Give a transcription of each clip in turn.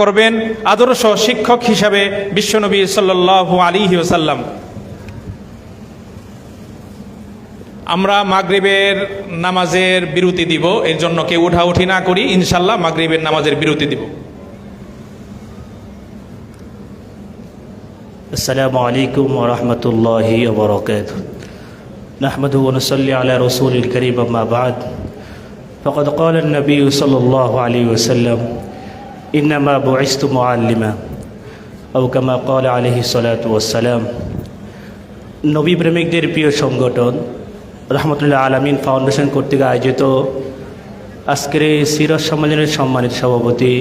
করবেন আদর্শ শিক্ষক হিসাবে বিশ্বনবী সাল্লাহ আলী ওসাল্লাম আমরা মাগরিবের নামাজের বিরতি দিব এর জন্য কেউ উঠাউঠি না করি ইনশাল্লাহ মাগরিবের নামাজের বিরতি দিব السلام عليكم ورحمة الله وبركاته نحمده ونصلي على رسول الكريم أما بعد فقد قال النبي صلى الله عليه وسلم ইন্নামা বয়স্তু মোয়াল্লিমা আউকামা কল আলহি সালাতাম নবী প্রেমিকদের প্রিয় সংগঠন, রহমতুল্লাহ আলমিন ফাউন্ডেশন কর্তৃক আয়োজিত আজকের এই সিরত সম্মেলনের সম্মানিত সভাপতি,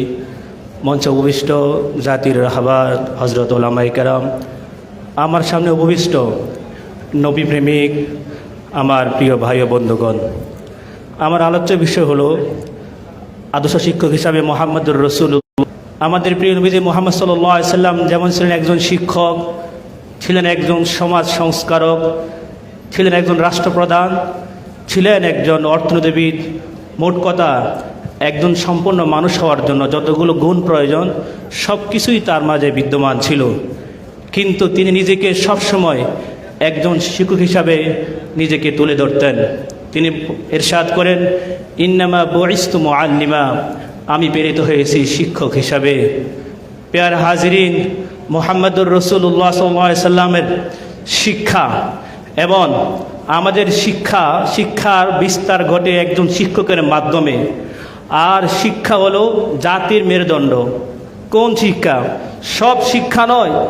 মঞ্চ উপবিষ্ট জাতির রাহাবার হজরত ওলামাইকারাম আমার সামনে উপবিষ্ট নবী প্রেমিক, আমার প্রিয় ভাই ও বন্ধুগণ। আমার আলোচ্য বিষয় হলো, আদর্শ শিক্ষক হিসাবে মোহাম্মদুর রসুল আমাদের প্রিয় নবীজি মোহাম্মদ সাল্লাম যেমন ছিলেন একজন শিক্ষক, ছিলেন একজন সমাজ সংস্কারক, ছিলেন একজন রাষ্ট্রপ্রধান, ছিলেন একজন অর্থনীতিবিদ, মোট কথা একজন সম্পন্ন মানুষ হওয়ার জন্য যতগুলো গুণ প্রয়োজন সব কিছুই তার মাঝে বিদ্যমান ছিল। কিন্তু তিনি নিজেকে সবসময় একজন শিক্ষক হিসাবে নিজেকে তুলে ধরতেন। তিনি এরশাদ করেন, ইন্নামা বরিস্তম আল্লিমা আমি প্রেরিত হয়েছি শিক্ষক হিসাবে। পেয়ার হাজরিন, মোহাম্মদুর রসুল্লাহ সাল্লামের শিক্ষা এবং আমাদের শিক্ষা, শিক্ষার বিস্তার ঘটে একজন শিক্ষকের মাধ্যমে। আর শিক্ষা হলো জাতির মেরুদণ্ড। কোন শিক্ষা? সব শিক্ষা নয়,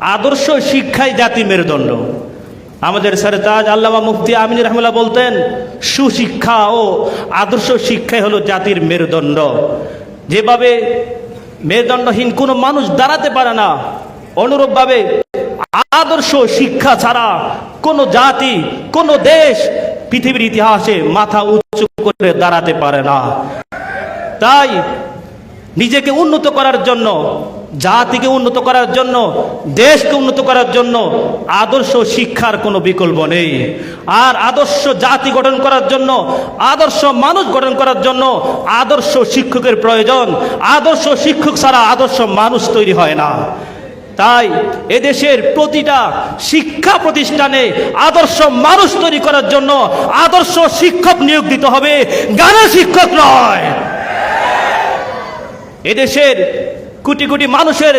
আদর্শ শিক্ষাই জাতির মেরুদণ্ড। আমাদের স্যার তাজ আল্লামা মুফতি আমিন রহমুল্লাহ বলতেন, সুশিক্ষা ও আদর্শ শিক্ষাই হলো জাতির মেরুদণ্ড। যেভাবে মেরুদণ্ডহীন কোনো মানুষ দাঁড়াতে পারে না, অনুরূপভাবে আদর্শ শিক্ষা ছাড়া কোনো জাতি, কোনো দেশ পৃথিবীর ইতিহাসে মাথা উঁচু করে দাঁড়াতে পারে না। তাই নিজেকে উন্নত করার জন্য জাতিকে উন্নত করার জন্য, দেশকে উন্নত করার জন্য আদর্শ শিক্ষার কোনো বিকল্প নেই। আর আদর্শ জাতি গঠন করার জন্য, আদর্শ মানুষ গঠন করার জন্য আদর্শ শিক্ষকের প্রয়োজন। আদর্শ শিক্ষক ছাড়া আদর্শ মানুষ তৈরি হয় না। তাই এদেশের প্রতিটা শিক্ষা প্রতিষ্ঠানে আদর্শ মানুষ তৈরি করার জন্য আদর্শ শিক্ষক নিয়োগ দিতে হবে। গানের শিক্ষক নয়। এদেশের কোটি কোটি মানুষের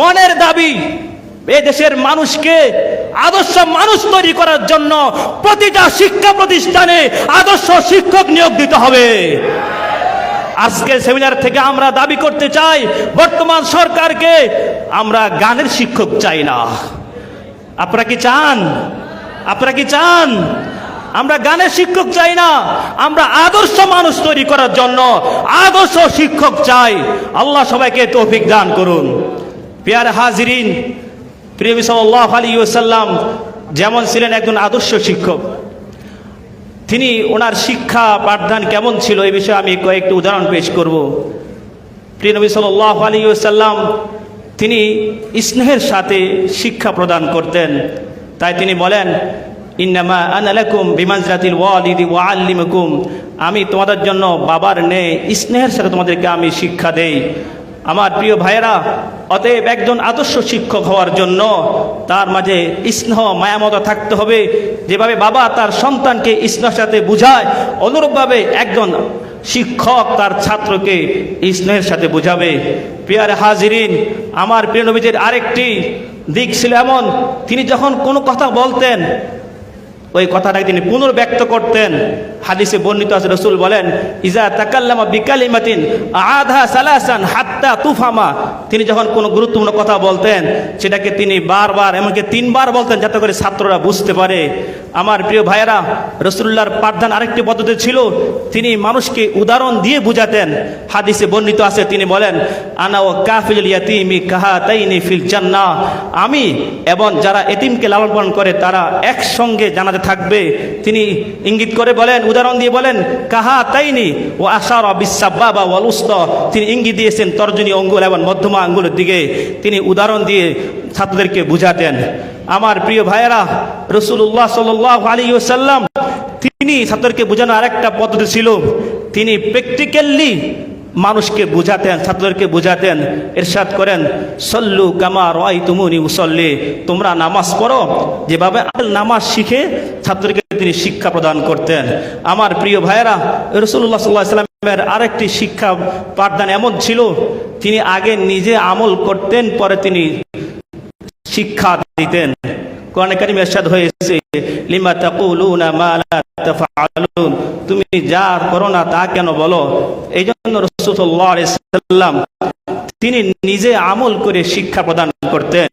মনের দাবি এদেশের মানুষকে আদর্শ মানুষ তৈরি করার জন্য প্রতিটা শিক্ষা প্রতিষ্ঠানে আদর্শ শিক্ষক নিয়োগ দিতে হবে। আজকের সেমিনার থেকে আমরা দাবি করতে চাই, বর্তমান সরকারকে আমরা গানের শিক্ষক চাই না। আপনারা কি চান? আপনারা কি চান? আমরা গানের শিক্ষক চাই না। আমরা আদর্শ মানুষ তৈরি করার জন্য আদর্শ শিক্ষক চাই। আল্লাহ সবাইকে তৌফিক দান করুন। পেয়ার হাজিরিন প্রিয়বী সাল্লাহ আলী সাল্লাম যেমন ছিলেন একজন আদর্শ শিক্ষক, তিনি ওনার শিক্ষা পাঠদান কেমন ছিল এই বিষয়ে আমি কয়েকটি উদাহরণ পেশ করব। প্রিয় নবী সাল্লাহ আলী সাল্লাম তিনি স্নেহের সাথে শিক্ষা প্রদান করতেন। তাই তিনি বলেন ইন্নামা আনালাকুম বিমানজাতিল ওয়ালিদি ওয়াল্লিমকুম আমি তোমাদের জন্য বাবার নে স্নেহের সাথে তোমাদেরকে আমি শিক্ষা দেই। আমার প্রিয় ভাইয়েরা, অতএব একজন আদর্শ শিক্ষক হওয়ার জন্য তার মাঝে স্নেহ, মায়ামতা থাকতে হবে। যেভাবে বাবা তার সন্তানকে স্নেহের সাথে বুঝায়, অনুরূপভাবে একজন শিক্ষক তার ছাত্রকে স্নেহের সাথে বুঝাবে। প্রিয়ার হাজিরিন, আমার প্রিয় নবীদের আরেকটি দিক ছিল এমন, তিনি যখন কোনো কথা বলতেন ওই কথাটাকে তিনি পুনর্ব্যক্ত করতেন। হাদিসে বর্ণিত আছে, রসুল বলেন, ইজা তাকাল্লামা বিকালিমাতিন আধা সালাসান হাত্তা তুফামা। তিনি যখন কোনো গুরুত্বপূর্ণ কথা বলতেন, সেটাকে তিনি বারবার, এমনকি তিনবার বলতেন যাতে করে ছাত্ররা বুঝতে পারে। আমার প্রিয় ভাইয়েরা, রসুল্লাহর পাঠদান আরেকটি পদ্ধতি ছিল, তিনি মানুষকে উদাহরণ দিয়ে বুঝাতেন। হাদিসে বর্ণিত আছে, তিনি বলেন, আনা ও কাফিল ইয়াতিমি কাহা তাইনি ফিল জান্না আমি এবং যারা এতিমকে লালন পালন করে, তারা একসঙ্গে জানাতে থাকবে। তিনি ইঙ্গিত করে বলেন, উদাহরণ দিয়ে বলেন, কাহা তাইনি? ও আশার বিশ্বাব্বা বা ওয়ালুস্ত তিনি ইঙ্গিত দিয়েছেন তর্জনী অঙ্গুল এবং মধ্যমা আঙ্গুলের দিকে। তিনি উদাহরণ দিয়ে ছাত্রদেরকে বুঝাতেন, আমার প্রিয় ভাইয়েরা রসুল্লাহ সাল আলী সাল্লাম তিনি ছাত্রকে বোঝানোর আরেকটা পদ্ধতি ছিল, তিনি প্র্যাকটিক্যালি মানুষকে বুঝাতেন, ছাত্রদেরকে বুঝাতেন, এরশাদ করেন, সল্লু কামা রয় তুমুনি মুসল্লি তোমরা নামাজ পড়ো, যেভাবে নামাজ শিখে ছাত্রকে তিনি শিক্ষা প্রদান করতেন। আমার প্রিয় ভাইয়েরা রসুল্লাহ সাল্লাহ সাল্লামের আরেকটি শিক্ষা পাঠদান এমন ছিল, তিনি আগে নিজে আমল করতেন, পরে তিনি শিক্ষা দিতেন। কোরআন কারিম এরশাদ হয়েছে, লিমা তাকুলুনা মা লা তুমি যা করো না তা কেন বলো? এই জন্য সাল্লাম তিনি নিজে আমল করে শিক্ষা প্রদান করতেন।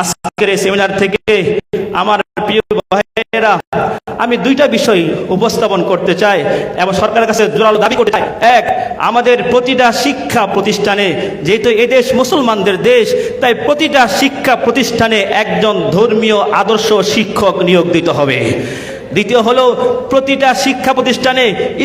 আজকের সেমিনার থেকে আমার প্রিয় ভাইয়েরা, আমি দুইটা বিষয় উপস্থাপন করতে চাই এবং সরকারের কাছে জোরালো দাবি করতে চাই। এক, আমাদের প্রতিটা শিক্ষা প্রতিষ্ঠানে, যেহেতু এদেশ মুসলমানদের দেশ, তাই প্রতিটা শিক্ষা প্রতিষ্ঠানে একজন ধর্মীয় আদর্শ শিক্ষক নিয়োগ দিতে হবে। দ্বিতীয় হলো প্রতিটা শিক্ষা প্রতিষ্ঠানে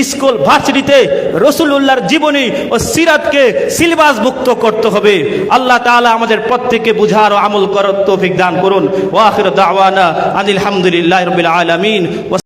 স্কুল, ভার্সিটিতে রসুল্লাহর জীবনী ও সিরাতকে সিলেবাস মুক্ত করতে হবে। আল্লাহ তালা আমাদের প্রত্যেককে বুঝার ও আমল করার দান করুন। ওয়াখির দাওয়ানা আনিল হামদুলিল্লাহ রবিল আলামিন।